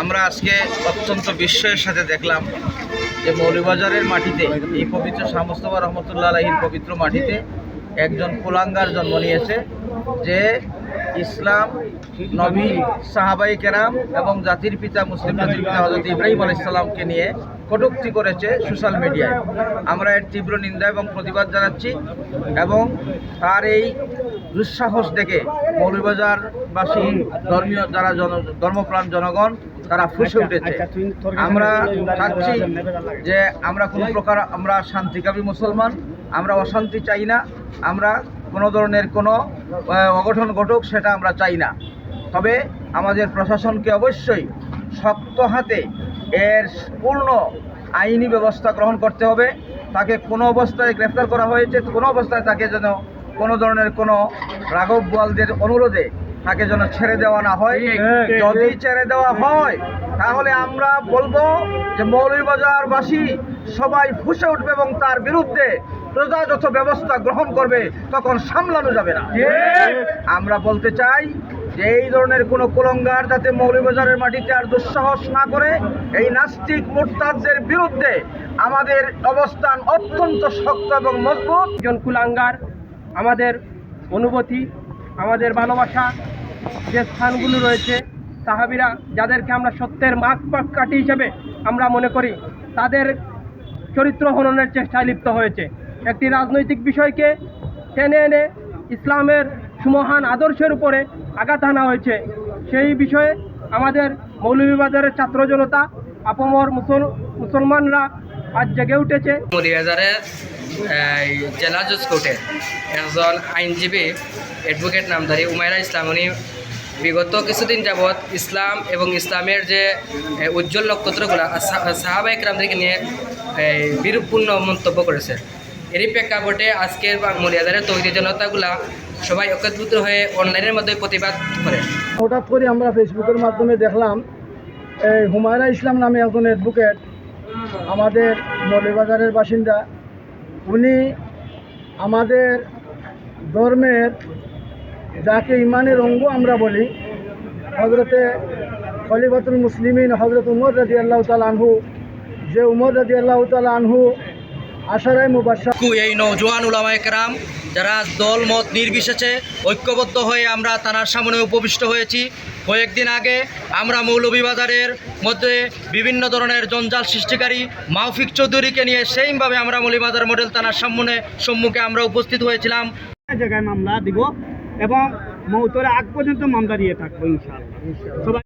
আমরা আজকে অত্যন্ত বিস্ময়ের সাথে দেখলাম যে মৌলিবাজারের মাটিতে, এই পবিত্র শামস্তবা রহমতুল্লাহ আলহীর পবিত্র মাটিতে একজন কুলাঙ্গার জন্ম নিয়েছে, যে ইসলাম নবী সাহাবাই কেরাম এবং জাতির পিতা, মুসলিম জাতির পিতা হজরত ইব্রাহিম আলাইসাল্লামকে নিয়ে কটূক্তি করেছে সোশ্যাল মিডিয়ায়। আমরা এর তীব্র নিন্দা এবং প্রতিবাদ জানাচ্ছি এবং তার এই দুঃসাহস দেখে মৌলভীবাজারবাসী ধর্মীয় যারা জন ধর্মপ্রাণ জনগণ তারা ফুসে উঠেছে। আমরা চাচ্ছি যে আমরা কোনো প্রকার আমরা শান্তিকামী মুসলমান আমরা অশান্তি চাই না আমরা কোনো ধরনের কোনো অঘটন ঘটুক সেটা আমরা চাই না। তবে আমাদের প্রশাসনকে অবশ্যই শক্ত হাতে এর পূর্ণ আইনি ব্যবস্থা গ্রহণ করতে হবে। তাকে কোনো অবস্থায় গ্রেফতার করা হয়েছে, কোনো অবস্থায় তাকে যেন কোনো ধরনের কোনো রাঘব বোয়ালদের অনুরোধে তাকে যেন ছেড়ে দেওয়া না হয়। যদি ছেড়ে দেওয়া হয় তাহলে আমরা বলব যে মৌলভীবাজারবাসী সবাই ফুসে উঠবে এবং তার বিরুদ্ধে যথাযথ ব্যবস্থা গ্রহণ করবে তখন সামলানো যাবে না। আমরা বলতে চাই যে এই ধরনের কোনো কুলঙ্গার যাতে মৌলভীবাজারের মাটিতে আর দুঃসাহস না করে এই নাস্তিক মোরতাদদের বিরুদ্ধে আমাদের অবস্থান অত্যন্ত শক্ত এবং মজবুত। একজন কুলাঙ্গার আমাদের অনুভূতি আমাদের ভালোবাসা যে স্থানগুলো রয়েছে, সাহাবিরা যাদেরকে আমরা সত্যের মাক পাক কাঠি হিসেবে আমরা মনে করি, তাদের চরিত্র হননের চেষ্টায় লিপ্ত হয়েছে। একটি রাজনৈতিক বিষয়কে টেনে এনে ইসলামের সুমহান আদর্শের উপরে আঘাত আনা হয়েছে। সেই বিষয়ে আমাদের মৌলভীবাজারের ছাত্র জনতা, আপমর মুসল, মুসলমানরা আজ জেগে উঠেছে। জেলা জজ কোর্টে একজন আইনজীবী অ্যাডভোকেট নামধারী উমায়রা ইসলাম, উনি বিগত কিছুদিন যাবৎ ইসলাম এবং ইসলামের যে উজ্জ্বল নক্ষত্রগুলো সাহাবা একরামদেরকে নিয়ে বিরূপপূর্ণ মন্তব্য করেছে। এরই প্রেক্ষাপটে আজকের মরিয়াদারের তৈরি জনতাগুলা সবাই একত্রিত হয়ে অনলাইনের মধ্যে প্রতিবাদ করে। হঠাৎ করে আমরা ফেসবুকের মাধ্যমে দেখলাম, এই হুমায়রা ইসলাম নামে একজন অ্যাডভোকেট আমাদের মৌলবাজারের বাসিন্দা উনি আমাদের ধর্মের যাকে ইমানের অঙ্গ আমরা বলি হজরতে খলিফাতুল মুসলিমিন হজরত উমর রাজি আল্লাহ আনহু, যে উমর রাজি আল্লাহ আনহু আশারায় মুবাসা এই নৌজওয়ান উলামায়ে কেরাম যারা দল মত নির্বিশেষে ঐক্যবদ্ধ হয়ে আমরা থানার সামনে উপবিষ্ট হয়েছি কয়েকদিন আগে আমরা মৌলভীবাজারের মধ্যে বিভিন্ন ধরনের জঞ্জাল সৃষ্টিকারী মাহফিক চৌধুরীকে নিয়ে সেইভাবে আমরা মৌলভীবাজার মডেল থানার সামনে সম্মুখে আমরা উপস্থিত হয়েছিলাম। জায়গায় মামলা দিব এবং মৌতরে আগ পর্যন্ত মামলা দিয়ে থাকব ইনশাআল্লাহ। সবাই